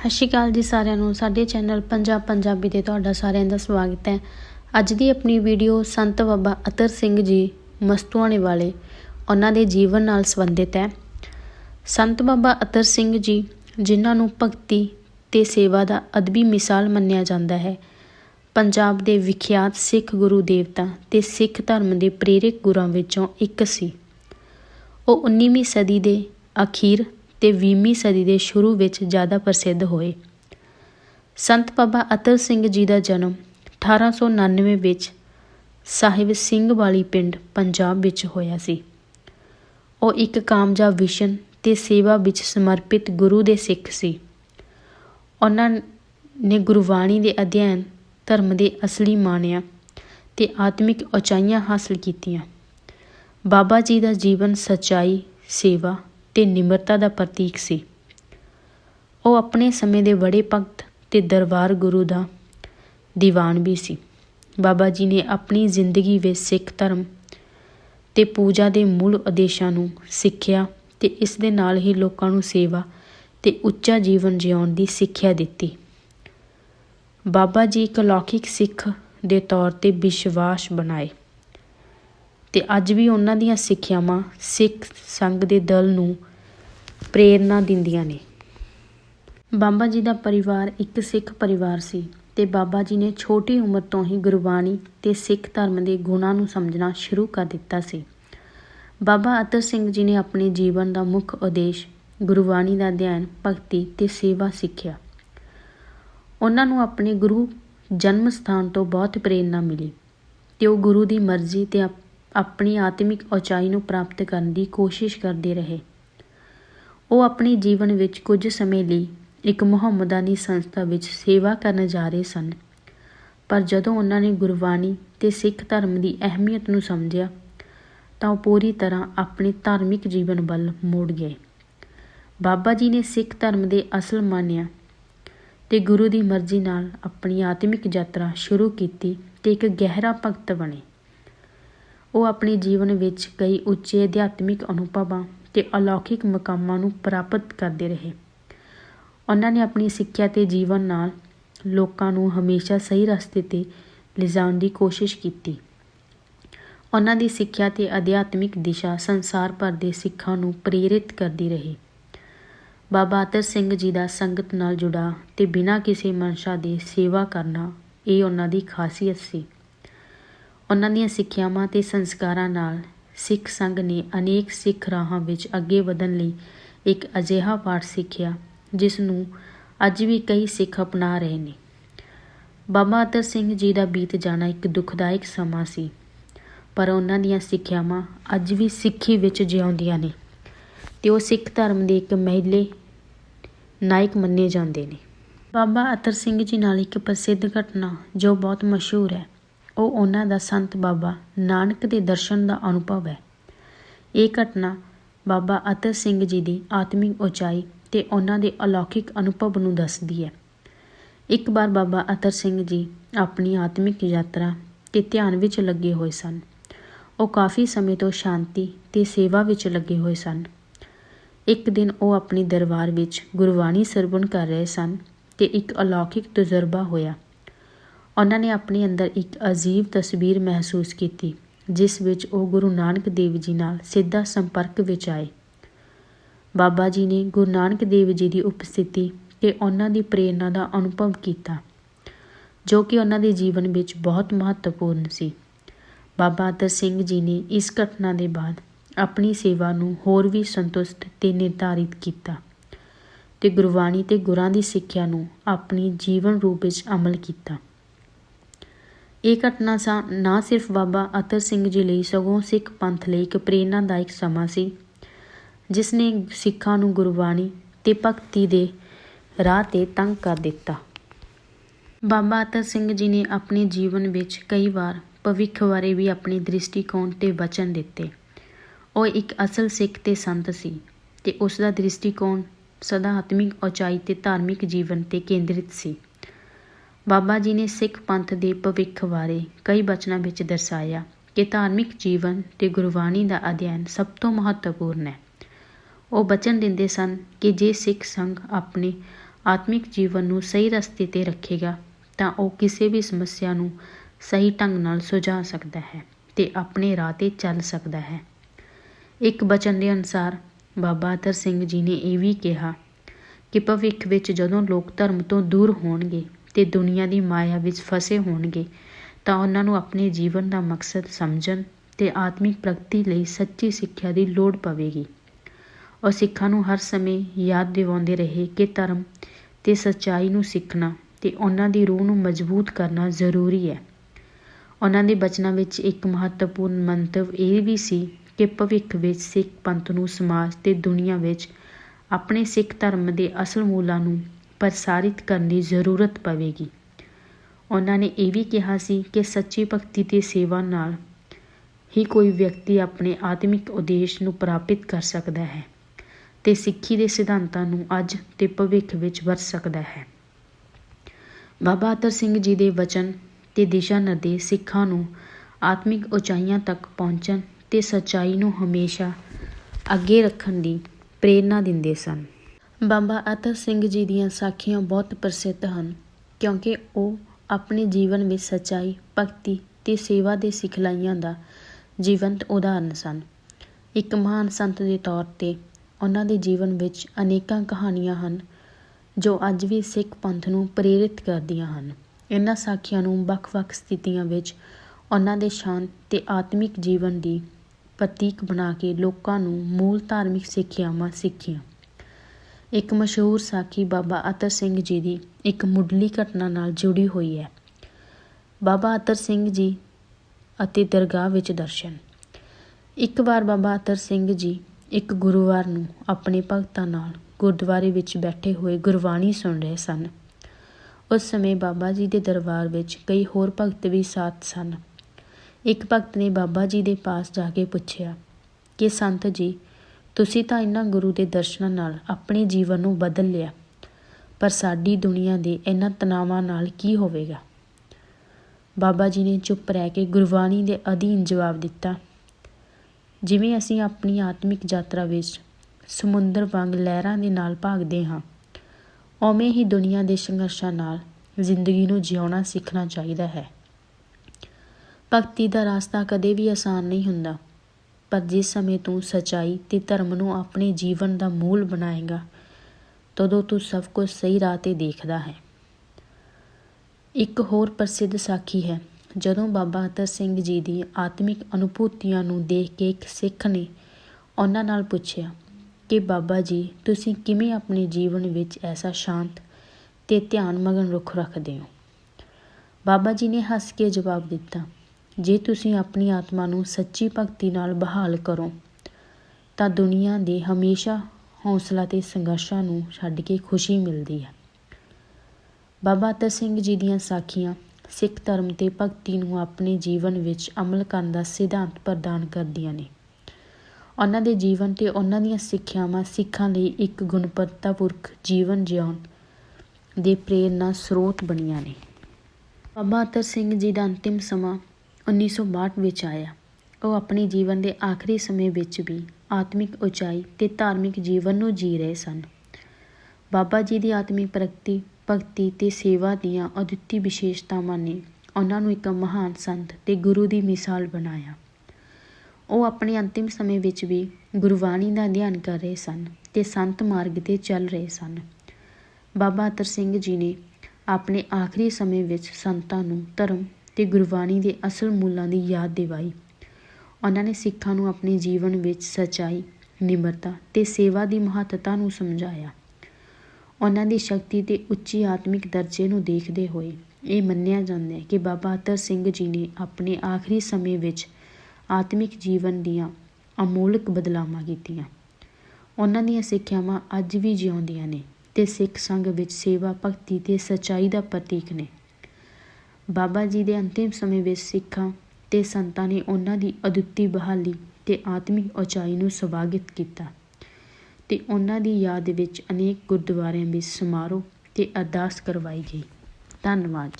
ਸਤਿ ਸ਼੍ਰੀ ਅਕਾਲ ਜੀ ਸਾਰਿਆਂ ਨੂੰ। ਸਾਡੇ ਚੈਨਲ ਪੰਜਾਬ ਪੰਜਾਬੀ ਤੇ ਤੁਹਾਡਾ ਸਾਰਿਆਂ ਦਾ ਸਵਾਗਤ ਹੈ। ਅੱਜ ਦੀ ਆਪਣੀ ਵੀਡੀਓ ਸੰਤ ਬਾਬਾ ਅਤਰ ਸਿੰਘ ਜੀ ਮਸਤੂਆਣੇ ਵਾਲੇ ਉਹਨਾਂ ਦੇ ਜੀਵਨ ਨਾਲ ਸੰਬੰਧਿਤ ਹੈ। ਸੰਤ ਬਾਬਾ ਅਤਰ ਸਿੰਘ ਜੀ, ਜਿਨ੍ਹਾਂ ਨੂੰ ਭਗਤੀ ਤੇ ਸੇਵਾ ਦਾ ਅਦਬੀ ਮਿਸਾਲ ਮੰਨਿਆ ਜਾਂਦਾ ਹੈ, ਪੰਜਾਬ ਦੇ ਵਿਖਿਆਤ ਸਿੱਖ ਗੁਰੂ ਦੇਵਤਾ ਤੇ ਸਿੱਖ ਧਰਮ ਦੇ ਪ੍ਰੇਰਕ ਗੁਰਾਂ ਵਿੱਚੋਂ ਇੱਕ ਸੀ। ਉਹ 19ਵੀਂ ਸਦੀ ਦੇ ਅਖੀਰ ਤੇ 20ਵੀਂ ਸਦੀ ਦੇ ਸ਼ੁਰੂ ਵਿੱਚ ਜ਼ਿਆਦਾ ਪ੍ਰਸਿੱਧ ਹੋਏ। ਸੰਤ ਬਾਬਾ ਅਤਰ ਸਿੰਘ ਜੀ ਦਾ ਜਨਮ 1899 ਵਿੱਚ ਸਾਹਿਬ ਸਿੰਘ ਵਾਲੀ ਪਿੰਡ ਪੰਜਾਬ ਵਿੱਚ ਹੋਇਆ ਸੀ। ਉਹ ਇੱਕ ਕਾਮਯਾਬ ਵਿਸ਼ਨ ਤੇ ਸੇਵਾ ਵਿੱਚ ਸਮਰਪਿਤ ਗੁਰੂ ਦੇ ਸਿੱਖ ਸੀ। ਉਹਨਾਂ ਨੇ ਗੁਰਬਾਣੀ ਦੇ ਅਧਿਐਨ ਧਰਮ ਦੇ ਅਸਲੀ ਮਾਣਿਆ ਤੇ ਆਤਮਿਕ ਉਚਾਈਆਂ ਹਾਸਲ ਕੀਤੀਆਂ। ਬਾਬਾ ਜੀ ਦਾ ਜੀਵਨ ਸਚਾਈ, ਸੇਵਾ ਤੇ ਨਿਮਰਤਾ ਦਾ ਪ੍ਰਤੀਕ ਸੀ। ਉਹ ਆਪਣੇ ਸਮੇਂ ਦੇ ਬੜੇ ਭਗਤ ਤੇ ਦਰਬਾਰ ਗੁਰੂ ਦਾ ਦੀਵਾਨ ਵੀ ਸੀ। ਬਾਬਾ ਜੀ ਨੇ ਆਪਣੀ ਜ਼ਿੰਦਗੀ ਵਿੱਚ ਸਿੱਖ ਧਰਮ ਤੇ ਪੂਜਾ ਦੇ ਮੂਲ ਉਦੇਸ਼ਾਂ ਨੂੰ ਸਿੱਖਿਆ ਤੇ ਇਸ ਦੇ ਨਾਲ ਹੀ ਲੋਕਾਂ ਨੂੰ ਸੇਵਾ ਤੇ ਉੱਚਾ ਜੀਵਨ ਜਿਉਣ ਦੀ ਸਿੱਖਿਆ ਦਿੱਤੀ। ਬਾਬਾ ਜੀ ਇੱਕ ਲੌਕਿਕ ਸਿੱਖ ਦੇ ਤੌਰ ਤੇ ਵਿਸ਼ਵਾਸ ਬਣਾਏ ਤੇ ਅੱਜ ਵੀ ਉਹਨਾਂ ਦੀਆਂ ਸਿੱਖਿਆਵਾਂ ਸਿੱਖ ਸੰਘ ਦੇ ਦਲ ਨੂੰ ਪ੍ਰੇਰਨਾ ਦਿੰਦੀਆਂ ਨੇ। ਬਾਬਾ ਜੀ ਦਾ ਪਰਿਵਾਰ ਇੱਕ ਸਿੱਖ ਪਰਿਵਾਰ ਸੀ ਤੇ ਬਾਬਾ ਜੀ ਨੇ ਛੋਟੀ ਉਮਰ ਤੋਂ ਹੀ ਗੁਰਬਾਣੀ ਤੇ ਸਿੱਖ ਧਰਮ ਦੇ ਗੁਣਾਂ ਨੂੰ ਸਮਝਣਾ ਸ਼ੁਰੂ ਕਰ ਦਿੱਤਾ ਸੀ। ਬਾਬਾ ਅਤਰ ਸਿੰਘ ਜੀ ਨੇ ਆਪਣੇ ਜੀਵਨ ਦਾ ਮੁੱਖ ਉਦੇਸ਼ ਗੁਰਬਾਣੀ ਦਾ ਅਧਿਐਨ, ਭਗਤੀ ਤੇ ਸੇਵਾ ਸਿੱਖਿਆ। ਉਹਨਾਂ ਨੂੰ ਆਪਣੇ ਗੁਰੂ ਜਨਮ ਸਥਾਨ ਤੋਂ ਬਹੁਤ ਪ੍ਰੇਰਨਾ ਮਿਲੀ ਤੇ ਉਹ ਗੁਰੂ ਦੀ ਮਰਜ਼ੀ ਤੇ ਆਪ- ਆਪਣੀ ਆਤਮਿਕ ਉਚਾਈ ਨੂੰ ਪ੍ਰਾਪਤ ਕਰਨ ਦੀ ਕੋਸ਼ਿਸ਼ ਕਰਦੇ ਰਹੇ। ਉਹ ਆਪਣੇ ਜੀਵਨ ਵਿੱਚ ਕੁਝ ਸਮੇਂ ਲਈ ਇੱਕ ਮੁਹੰਮਦਾਨੀ ਸੰਸਥਾ ਵਿੱਚ ਸੇਵਾ ਕਰਨ ਜਾ ਰਹੇ ਸਨ। ਪਰ ਜਦੋਂ ਉਹਨਾਂ ਨੇ ਗੁਰਬਾਣੀ ਤੇ ਸਿੱਖ ਧਰਮ ਦੀ ਅਹਿਮੀਅਤ ਨੂੰ ਸਮਝਿਆ, ਤਾਂ ਉਹ ਪੂਰੀ ਤਰ੍ਹਾਂ ਆਪਣੇ ਧਾਰਮਿਕ ਜੀਵਨ ਵੱਲ ਮੁੜ ਗਏ। ਬਾਬਾ ਜੀ ਨੇ ਸਿੱਖ ਧਰਮ ਦੇ ਅਸਲ ਮਾਨਿਆ ਤੇ ਗੁਰੂ ਦੀ ਮਰਜ਼ੀ ਨਾਲ ਆਪਣੀ ਆਤਮਿਕ ਯਾਤਰਾ ਸ਼ੁਰੂ ਕੀਤੀ ਤੇ ਇੱਕ ਗਹਿਰਾ ਭਗਤ ਬਣੇ। ਉਹ ਆਪਣੇ ਜੀਵਨ ਵਿੱਚ ਕਈ ਉੱਚੇ ਅਧਿਆਤਮਿਕ ਅਨੁਭਵਾਂ ਤੇ ਅਲੌਕਿਕ ਮਕਾਮਾਂ ਨੂੰ ਪ੍ਰਾਪਤ ਕਰਦੇ ਰਹੇ। ਉਹਨਾਂ ਨੇ ਆਪਣੀ ਸਿੱਖਿਆ ਤੇ ਜੀਵਨ ਨਾਲ ਲੋਕਾਂ ਨੂੰ ਹਮੇਸ਼ਾ ਸਹੀ ਰਸਤੇ ਤੇ ਲਿਜਾਣ ਦੀ ਕੋਸ਼ਿਸ਼ ਕੀਤੀ। ਉਹਨਾਂ ਦੀ ਸਿੱਖਿਆ ਤੇ ਅਧਿਆਤਮਿਕ ਦਿਸ਼ਾ ਸੰਸਾਰ ਭਰ ਦੇ ਸਿੱਖਾਂ ਨੂੰ ਪ੍ਰੇਰਿਤ ਕਰਦੀ ਰਹੀ। ਬਾਬਾ ਅਤਰ ਸਿੰਘ ਜੀ ਦਾ ਸੰਗਤ ਨਾਲ ਜੁੜਾ ਤੇ ਬਿਨਾਂ ਕਿਸੇ ਮਨਸ਼ਾ ਦੇ ਸੇਵਾ ਕਰਨਾ ਇਹ ਉਹਨਾਂ ਦੀ ਖਾਸੀਅਤ ਸੀ। ਉਹਨਾਂ ਦੀਆਂ ਸਿੱਖਿਆਵਾਂ ਤੇ ਸੰਸਕਾਰਾਂ ਨਾਲ ਸਿੱਖ ਸੰਘ ਨੇ ਅਨੇਕ ਸਿੱਖ ਰਾਹਾਂ ਵਿੱਚ ਅੱਗੇ ਵਧਣ ਲਈ ਇੱਕ ਅਜਿਹਾ ਪਾਠ ਸਿੱਖਿਆ, ਜਿਸ ਨੂੰ ਅੱਜ ਵੀ ਕਈ ਸਿੱਖ ਅਪਣਾ ਰਹੇ ਨੇ। ਬਾਬਾ ਅਤਰ ਸਿੰਘ ਜੀ ਦਾ ਬੀਤ ਜਾਣਾ ਇੱਕ ਦੁਖਦਾਇਕ ਸਮਾਂ ਸੀ, ਪਰ ਉਹਨਾਂ ਦੀਆਂ ਸਿੱਖਿਆਵਾਂ ਅੱਜ ਵੀ ਸਿੱਖੀ ਵਿੱਚ ਜਿਉਂਦੀਆਂ ਨੇ ਤੇ ਉਹ ਸਿੱਖ ਧਰਮ ਦੇ ਇੱਕ ਮਹਿਲੇ ਨਾਇਕ ਮੰਨੇ ਜਾਂਦੇ ਨੇ। ਬਾਬਾ ਅਤਰ ਸਿੰਘ ਜੀ ਨਾਲ ਇੱਕ ਪ੍ਰਸਿੱਧ ਘਟਨਾ ਜੋ ਬਹੁਤ ਮਸ਼ਹੂਰ ਹੈ। ਉਹ ਉਹਨਾਂ ਦਾ ਸੰਤ ਬਾਬਾ ਨਾਨਕ ਦੇ ਦਰਸ਼ਨ ਦਾ ਅਨੁਭਵ ਹੈ। ਇਹ ਘਟਨਾ ਬਾਬਾ ਅਤਰ ਸਿੰਘ ਜੀ ਦੀ ਆਤਮਿਕ ਉਚਾਈ ਤੇ ਉਹਨਾਂ ਦੇ ਅਲੌਕਿਕ ਅਨੁਭਵ ਨੂੰ ਦੱਸਦੀ ਹੈ। ਇੱਕ ਵਾਰ ਬਾਬਾ ਅਤਰ ਸਿੰਘ ਜੀ ਆਪਣੀ ਆਤਮਿਕ ਯਾਤਰਾ ਤੇ ਧਿਆਨ ਵਿੱਚ ਲੱਗੇ ਹੋਏ ਸਨ। ਉਹ ਕਾਫੀ ਸਮੇਂ ਤੋਂ ਸ਼ਾਂਤੀ ਤੇ ਸੇਵਾ ਵਿੱਚ ਲੱਗੇ ਹੋਏ ਸਨ। ਇੱਕ ਦਿਨ ਉਹ ਆਪਣੀ ਦਰਬਾਰ ਵਿੱਚ ਗੁਰਬਾਣੀ ਸਰਵਣ ਕਰ ਰਹੇ ਸਨ ਤੇ ਇੱਕ ਅਲੌਕਿਕ ਤਜਰਬਾ ਹੋਇਆ। ਉਹਨਾਂ ਨੇ ਆਪਣੇ ਅੰਦਰ ਇੱਕ ਅਜੀਬ ਤਸਵੀਰ ਮਹਿਸੂਸ ਕੀਤੀ, ਜਿਸ ਵਿੱਚ ਉਹ ਗੁਰੂ ਨਾਨਕ ਦੇਵ ਜੀ ਨਾਲ ਸਿੱਧਾ ਸੰਪਰਕ ਵਿੱਚ ਆਏ। ਬਾਬਾ ਜੀ ਨੇ ਗੁਰੂ ਨਾਨਕ ਦੇਵ ਜੀ ਦੀ ਉਪਸਥਿਤੀ ਤੇ ਉਹਨਾਂ ਦੀ ਪ੍ਰੇਰਣਾ ਦਾ ਅਨੁਭਵ ਕੀਤਾ, ਜੋ ਕਿ ਉਹਨਾਂ ਦੇ ਜੀਵਨ ਵਿੱਚ ਬਹੁਤ ਮਹੱਤਵਪੂਰਨ ਸੀ। ਬਾਬਾ ਅਤਰ ਸਿੰਘ ਜੀ ਨੇ ਇਸ ਘਟਨਾ ਦੇ ਬਾਅਦ ਆਪਣੀ ਸੇਵਾ ਨੂੰ ਹੋਰ ਵੀ ਸੰਤੁਸ਼ਟ ਤੇ ਨਿਰਧਾਰਿਤ ਕੀਤਾ ਤੇ ਗੁਰਬਾਣੀ ਤੇ ਗੁਰਾਂ ਦੀ ਸਿੱਖਿਆ ਨੂੰ ਆਪਣੀ ਜੀਵਨ ਰੂਪ ਵਿੱਚ ਅਮਲ ਕੀਤਾ। ਇਹ ਘਟਨਾ ਸਾ, ਨਾ ਸਿਰਫ ਬਾਬਾ ਅਤਰ ਸਿੰਘ ਜੀ ਲਈ, ਸਗੋਂ ਸਿੱਖ ਪੰਥ ਲਈ ਇੱਕ ਪ੍ਰੇਰਨਾਦਾਇਕ ਸਮਾਂ ਸੀ, ਜਿਸ ਨੇ ਸਿੱਖਾਂ ਨੂੰ ਗੁਰਬਾਣੀ ਤੇ ਭਗਤੀ ਦੇ ਰਾਹ ਤੇ ਤੰਗ ਕਰ ਦਿੱਤਾ। ਬਾਬਾ ਅਤਰ ਸਿੰਘ ਜੀ ਨੇ ਆਪਣੇ ਜੀਵਨ ਵਿੱਚ ਕਈ ਵਾਰ ਭਵਿੱਖ ਬਾਰੇ ਵੀ ਆਪਣੇ ਦ੍ਰਿਸ਼ਟੀਕੋਣ ਤੇ ਵਚਨ ਦਿੱਤੇ। ਉਹ ਇੱਕ ਅਸਲ ਸਿੱਖ ਤੇ ਸੰਤ ਸੀ ਤੇ ਉਸ ਦਾ ਦ੍ਰਿਸ਼ਟੀਕੋਣ ਸਦਾ ਆਤਮਿਕ ਉਚਾਈ ਤੇ ਧਾਰਮਿਕ ਜੀਵਨ ਤੇ ਕੇਂਦਰਿਤ ਸੀ। ਬਾਬਾ ਜੀ ਨੇ ਸਿੱਖ ਪੰਥ ਦੇ ਭਵਿੱਖ ਬਾਰੇ ਕਈ ਬਚਨਾਂ ਵਿੱਚ ਦਰਸਾਇਆ ਕਿ ਧਾਰਮਿਕ ਜੀਵਨ ਤੇ ਗੁਰਬਾਣੀ ਦਾ ਅਧਿਐਨ ਸਭ ਤੋਂ ਮਹੱਤਵਪੂਰਨ ਹੈ। ਉਹ ਬਚਨ ਦਿੰਦੇ ਸਨ ਕਿ ਜੇ ਸਿੱਖ ਸੰਘ ਆਪਣੇ ਆਤਮਿਕ ਜੀਵਨ ਨੂੰ ਸਹੀ ਰਸਤੇ ਤੇ ਰੱਖੇਗਾ, ਤਾਂ ਉਹ ਕਿਸੇ ਵੀ ਸਮੱਸਿਆ ਨੂੰ ਸਹੀ ਢੰਗ ਨਾਲ ਸੁਲਝਾ ਸਕਦਾ ਹੈ ਤੇ ਆਪਣੇ ਰਾਹ ਤੇ ਚੱਲ ਸਕਦਾ ਹੈ। ਇੱਕ ਬਚਨ ਦੇ ਅਨੁਸਾਰ ਬਾਬਾ ਅਤਰ ਸਿੰਘ ਜੀ ਨੇ ਇਹ ਵੀ ਕਿਹਾ ਕਿ ਭਵਿੱਖ ਵਿੱਚ ਜਦੋਂ ਲੋਕ ਧਰਮ ਤੋਂ ਦੂਰ ਹੋਣਗੇ ਤੇ ਦੁਨੀਆ ਦੀ ਮਾਇਆ ਵਿੱਚ ਫਸੇ ਹੋਣਗੇ, ਤਾਂ ਉਹਨਾਂ ਨੂੰ ਆਪਣੇ ਜੀਵਨ ਦਾ ਮਕਸਦ ਸਮਝਣ ਤੇ ਆਤਮਿਕ ਪ੍ਰਗਤੀ ਲਈ ਸੱਚੀ ਸਿੱਖਿਆ ਦੀ ਲੋੜ ਪਵੇਗੀ। ਉਹ ਸਿੱਖਾਂ ਨੂੰ ਹਰ ਸਮੇਂ ਯਾਦ ਦਿਵਾਉਂਦੇ ਰਹੇ ਕਿ ਧਰਮ ਤੇ ਸੱਚਾਈ ਨੂੰ ਸਿੱਖਣਾ ਤੇ ਉਹਨਾਂ ਦੀ ਰੂਹ ਨੂੰ ਮਜ਼ਬੂਤ ਕਰਨਾ ਜ਼ਰੂਰੀ ਹੈ। ਉਹਨਾਂ ਦੇ ਬਚਨਾਂ ਵਿੱਚ ਇੱਕ ਮਹੱਤਵਪੂਰਨ ਮੰਤਵ ਇਹ ਵੀ ਸੀ ਕਿ ਭਵਿੱਖ ਵਿੱਚ ਸਿੱਖ ਪੰਥ ਨੂੰ ਸਮਾਜ ਤੇ ਦੁਨੀਆ ਵਿੱਚ ਆਪਣੇ ਸਿੱਖ ਧਰਮ ਦੇ ਅਸਲ ਮੂਲਾਂ ਨੂੰ ਪ੍ਰਸਾਰਿਤ ਕਰਨ ਦੀ ਜ਼ਰੂਰਤ ਪਵੇਗੀ। ਉਹਨਾਂ ਨੇ ਇਹ ਵੀ ਕਿਹਾ ਸੀ ਕਿ ਸੱਚੀ ਭਗਤੀ ਤੇ ਸੇਵਾ ਨਾਲ ਹੀ ਕੋਈ ਵਿਅਕਤੀ ਆਪਣੇ ਆਤਮਿਕ ਉਦੇਸ਼ ਨੂੰ ਪ੍ਰਾਪਤ ਕਰ ਸਕਦਾ ਹੈ ਤੇ ਸਿੱਖੀ ਦੇ ਸਿਧਾਂਤਾਂ ਨੂੰ ਅੱਜ ਤੇ ਭਵਿੱਖ ਵਿੱਚ ਵਰਤ ਸਕਦਾ ਹੈ। ਬਾਬਾ ਅਤਰ ਸਿੰਘ ਜੀ ਦੇ ਵਚਨ ਤੇ ਦਿਸ਼ਾ ਨਿਰਦੇਸ਼ ਸਿੱਖਾਂ ਨੂੰ ਆਤਮਿਕ ਉਚਾਈਆਂ ਤੱਕ ਪਹੁੰਚਣ ਤੇ ਸੱਚਾਈ ਨੂੰ ਹਮੇਸ਼ਾ ਅੱਗੇ ਰੱਖਣ ਦੀ ਪ੍ਰੇਰਨਾ ਦਿੰਦੇ ਸਨ। ਬਾਬਾ ਅਤਰ ਸਿੰਘ ਜੀ ਦੀਆਂ ਸਾਖੀਆਂ ਬਹੁਤ ਪ੍ਰਸਿੱਧ ਹਨ, ਕਿਉਂਕਿ ਉਹ ਆਪਣੇ ਜੀਵਨ ਵਿੱਚ ਸੱਚਾਈ, ਭਗਤੀ ਤੇ ਸੇਵਾ ਦੇ ਸਿਖਲਾਈਆਂ ਦਾ ਜੀਵੰਤ ਉਦਾਹਰਨ ਸਨ। ਇੱਕ ਮਹਾਨ ਸੰਤ ਦੇ ਤੌਰ ਤੇ ਉਹਨਾਂ ਦੇ ਜੀਵਨ ਵਿੱਚ ਅਨੇਕਾਂ ਕਹਾਣੀਆਂ ਹਨ, ਜੋ ਅੱਜ ਵੀ ਸਿੱਖ ਪੰਥ ਨੂੰ ਪ੍ਰੇਰਿਤ ਕਰਦੀਆਂ ਹਨ। ਇਹਨਾਂ ਸਾਖੀਆਂ ਨੂੰ ਵੱਖ-ਵੱਖ ਸਥਿਤੀਆਂ ਵਿੱਚ ਉਹਨਾਂ ਦੇ ਸ਼ਾਂਤ ਤੇ ਆਤਮਿਕ ਜੀਵਨ ਦੀ ਪ੍ਰਤੀਕ ਬਣਾ ਕੇ ਲੋਕਾਂ ਨੂੰ ਮੂਲ ਧਾਰਮਿਕ ਸਿੱਖਿਆਵਾਂ ਸਿੱਖੀਆਂ। ਇੱਕ ਮਸ਼ਹੂਰ ਸਾਖੀ ਬਾਬਾ ਅਤਰ ਸਿੰਘ ਜੀ ਦੀ ਇੱਕ ਮੁੱਢਲੀ ਘਟਨਾ ਨਾਲ ਜੁੜੀ ਹੋਈ ਹੈ। ਬਾਬਾ ਅਤਰ ਸਿੰਘ ਜੀ ਅਤੇ ਦਰਗਾਹ ਵਿੱਚ ਦਰਸ਼ਨ। ਇੱਕ ਵਾਰ ਬਾਬਾ ਅਤਰ ਸਿੰਘ ਜੀ ਇੱਕ ਗੁਰੂਵਾਰ ਨੂੰ ਆਪਣੇ ਭਗਤਾਂ ਨਾਲ ਗੁਰਦੁਆਰੇ ਵਿੱਚ ਬੈਠੇ ਹੋਏ ਗੁਰਬਾਣੀ ਸੁਣ ਰਹੇ ਸਨ। ਉਸ ਸਮੇਂ ਬਾਬਾ ਜੀ ਦੇ ਦਰਬਾਰ ਵਿੱਚ ਕਈ ਹੋਰ ਭਗਤ ਵੀ ਸਾਥ ਸਨ। ਇੱਕ ਭਗਤ ਨੇ ਬਾਬਾ ਜੀ ਦੇ ਪਾਸ ਜਾ ਕੇ ਪੁੱਛਿਆ ਕਿ ਸੰਤ ਜੀ ਤੁਸੀਂ ਤਾਂ ਇਹਨਾਂ ਗੁਰੂ ਦੇ ਦਰਸ਼ਨਾਂ ਨਾਲ ਆਪਣੇ ਜੀਵਨ ਨੂੰ ਬਦਲ ਲਿਆ। ਪਰ ਸਾਡੀ ਦੁਨੀਆ ਦੇ ਇਹਨਾਂ ਤਣਾਵਾਂ ਨਾਲ ਕੀ ਹੋਵੇਗਾ? ਬਾਬਾ ਜੀ ਨੇ ਚੁੱਪ ਰਹਿ ਕੇ ਗੁਰਬਾਣੀ ਦੇ ਅਧੀਨ ਜਵਾਬ ਦਿੱਤਾ। ਜਿਵੇਂ ਅਸੀਂ ਆਪਣੀ ਆਤਮਿਕ ਯਾਤਰਾ ਵਿੱਚ ਸਮੁੰਦਰ ਵਾਂਗ ਲਹਿਰਾਂ ਦੇ ਨਾਲ ਭਾਗਦੇ ਹਾਂ, ਉਵੇਂ ਹੀ ਦੁਨੀਆ ਦੇ ਸੰਘਰਸ਼ਾਂ ਨਾਲ ਜ਼ਿੰਦਗੀ ਨੂੰ ਜਿਉਣਾ ਸਿੱਖਣਾ ਚਾਹੀਦਾ ਹੈ। ਭਗਤੀ ਦਾ ਰਸਤਾ ਕਦੇ ਵੀ ਆਸਾਨ ਨਹੀਂ ਹੁੰਦਾ। ਪਰ ਜਿਸ ਸਮੇਂ ਤੂੰ ਸਚਾਈ ਤੇ ਧਰਮ ਨੂੰ ਆਪਣੇ ਜੀਵਨ ਦਾ ਮੂਲ ਬਣਾਏਗਾ, ਤਦੋਂ ਤੂੰ ਸਭ ਕੁਝ ਸਹੀ ਰਾਹ ਤੇ ਦੇਖਦਾ ਹੈ। ਇੱਕ ਹੋਰ ਪ੍ਰਸਿੱਧ ਸਾਖੀ ਹੈ। ਜਦੋਂ ਬਾਬਾ ਅਤਰ ਸਿੰਘ ਜੀ ਦੀ ਆਤਮਿਕ ਅਨੁਭੂਤੀਆਂ ਨੂੰ ਦੇਖ ਕੇ ਇੱਕ ਸਿੱਖ ਨੇ ਉਹਨਾਂ ਨਾਲ ਪੁੱਛਿਆ ਕਿ ਬਾਬਾ ਜੀ, ਤੁਸੀਂ ਕਿਵੇਂ ਆਪਣੇ ਜੀਵਨ ਵਿੱਚ ਐਸਾ ਸ਼ਾਂਤ ਤੇ ਧਿਆਨ ਮਗਨ ਰੁੱਖ ਰੱਖਦੇ ਹੋ? ਬਾਬਾ ਜੀ ਨੇ ਹੱਸ ਕੇ ਜਵਾਬ ਦਿੱਤਾ ਜੇ ਤੁਸੀਂ ਆਪਣੀ ਆਤਮਾ ਨੂੰ ਸੱਚੀ ਭਗਤੀ ਨਾਲ ਬਹਾਲ ਕਰੋ, ਤਾਂ ਦੁਨੀਆ ਦੇ ਹਮੇਸ਼ਾ ਹੌਸਲਾ ਤੇ ਸੰਘਰਸ਼ਾਂ ਨੂੰ ਛੱਡ ਕੇ ਖੁਸ਼ੀ ਮਿਲਦੀ ਹੈ। ਬਾਬਾ ਅਤਰ ਸਿੰਘ ਜੀ ਦੀਆਂ ਸਾਖੀਆਂ ਸਿੱਖ ਧਰਮ ਤੇ ਭਗਤੀ ਨੂੰ ਆਪਣੇ ਜੀਵਨ ਵਿੱਚ ਅਮਲ ਕਰਨ ਦਾ ਸਿਧਾਂਤ ਪ੍ਰਦਾਨ ਕਰਦੀਆਂ ਨੇ। ਉਹਨਾਂ ਦੇ ਜੀਵਨ ਤੇ ਉਹਨਾਂ ਦੀਆਂ ਸਿੱਖਿਆਵਾਂ ਸਿੱਖਾਂ ਲਈ ਇੱਕ ਗੁਣਵੱਤਾਪੂਰਕ ਜੀਵਨ ਜਿਉਣ ਦੇ ਪ੍ਰੇਰਨਾ ਸਰੋਤ ਬਣੀਆਂ ਨੇ। ਬਾਬਾ ਅਤਰ ਸਿੰਘ ਜੀ ਦਾ ਅੰਤਿਮ ਸਮਾਂ 1962 ਵਿੱਚ ਆਇਆ। ਉਹ ਆਪਣੇ ਜੀਵਨ ਦੇ ਆਖਰੀ ਸਮੇਂ ਵਿੱਚ ਵੀ ਆਤਮਿਕ ਉਚਾਈ ਤੇ ਧਾਰਮਿਕ ਜੀਵਨ ਨੂੰ ਜੀ ਰਹੇ ਸਨ। ਬਾਬਾ ਜੀ ਦੀ ਆਤਮਿਕ ਪ੍ਰਗਤੀ, ਭਗਤੀ ਤੇ ਸੇਵਾ ਦੀਆਂ ਅਦੁੱਤੀ ਵਿਸ਼ੇਸ਼ਤਾਵਾਂ ਨੇ ਉਹਨਾਂ ਨੂੰ ਇੱਕ ਮਹਾਨ ਸੰਤ ਤੇ ਗੁਰੂ ਦੀ ਮਿਸਾਲ ਬਣਾਇਆ। ਉਹ ਆਪਣੇ ਅੰਤਿਮ ਸਮੇਂ ਵਿੱਚ ਵੀ ਗੁਰਬਾਣੀ ਦਾ ਅਧਿਐਨ ਕਰ ਰਹੇ ਸਨ ਤੇ ਸੰਤ ਮਾਰਗ ਤੇ ਚੱਲ ਰਹੇ ਸਨ। ਬਾਬਾ ਅਤਰ ਸਿੰਘ ਜੀ ਨੇ ਆਪਣੇ ਆਖਰੀ ਸਮੇਂ ਵਿੱਚ ਸੰਤਾਂ ਨੂੰ ਧਰਮ ਅਤੇ ਗੁਰਬਾਣੀ ਦੇ ਅਸਲ ਮੁੱਲਾਂ ਦੀ ਯਾਦ ਦਿਵਾਈ। ਉਹਨਾਂ ਨੇ ਸਿੱਖਾਂ ਨੂੰ ਆਪਣੇ ਜੀਵਨ ਵਿੱਚ ਸੱਚਾਈ, ਨਿਮਰਤਾ ਅਤੇ ਸੇਵਾ ਦੀ ਮਹੱਤਤਾ ਨੂੰ ਸਮਝਾਇਆ। ਉਹਨਾਂ ਦੀ ਸ਼ਕਤੀ ਤੇ ਉੱਚੀ ਆਤਮਿਕ ਦਰਜੇ ਨੂੰ ਦੇਖਦੇ ਹੋਏ ਇਹ ਮੰਨਿਆ ਜਾਂਦਾ ਹੈ ਕਿ ਬਾਬਾ ਅਤਰ ਸਿੰਘ ਜੀ ਨੇ ਆਪਣੇ ਆਖਰੀ ਸਮੇਂ ਵਿੱਚ ਆਤਮਿਕ ਜੀਵਨ ਦੀਆਂ ਅਮੋਲਕ ਬਦਲਾਵਾਂ ਕੀਤੀਆਂ। ਉਹਨਾਂ ਦੀਆਂ ਸਿੱਖਿਆਵਾਂ ਅੱਜ ਵੀ ਜਿਉਂਦੀਆਂ ਨੇ ਤੇ ਸਿੱਖ ਸੰਘ ਵਿੱਚ ਸੇਵਾ ਭਗਤੀ ਤੇ ਸਚਾਈ ਦਾ ਪ੍ਰਤੀਕ ਨੇ। ਬਾਬਾ ਜੀ ਦੇ ਅੰਤਿਮ ਸਮੇਂ ਵਿੱਚ ਸਿੱਖਾਂ ਤੇ ਸੰਤਾਂ ਨੇ ਉਹਨਾਂ ਦੀ ਅਦੁੱਤੀ ਬਹਾਲੀ ਤੇ ਆਤਮਿਕ ਉਚਾਈ ਨੂੰ ਸਵਾਗਤ ਕੀਤਾ ਤੇ ਉਹਨਾਂ ਦੀ ਯਾਦ ਵਿੱਚ ਅਨੇਕ ਗੁਰਦੁਆਰਿਆਂ ਵਿੱਚ ਸਮਾਰੋਹ ਤੇ ਅਰਦਾਸ ਕਰਵਾਈ ਗਈ। ਧੰਨਵਾਦ ਜੀ।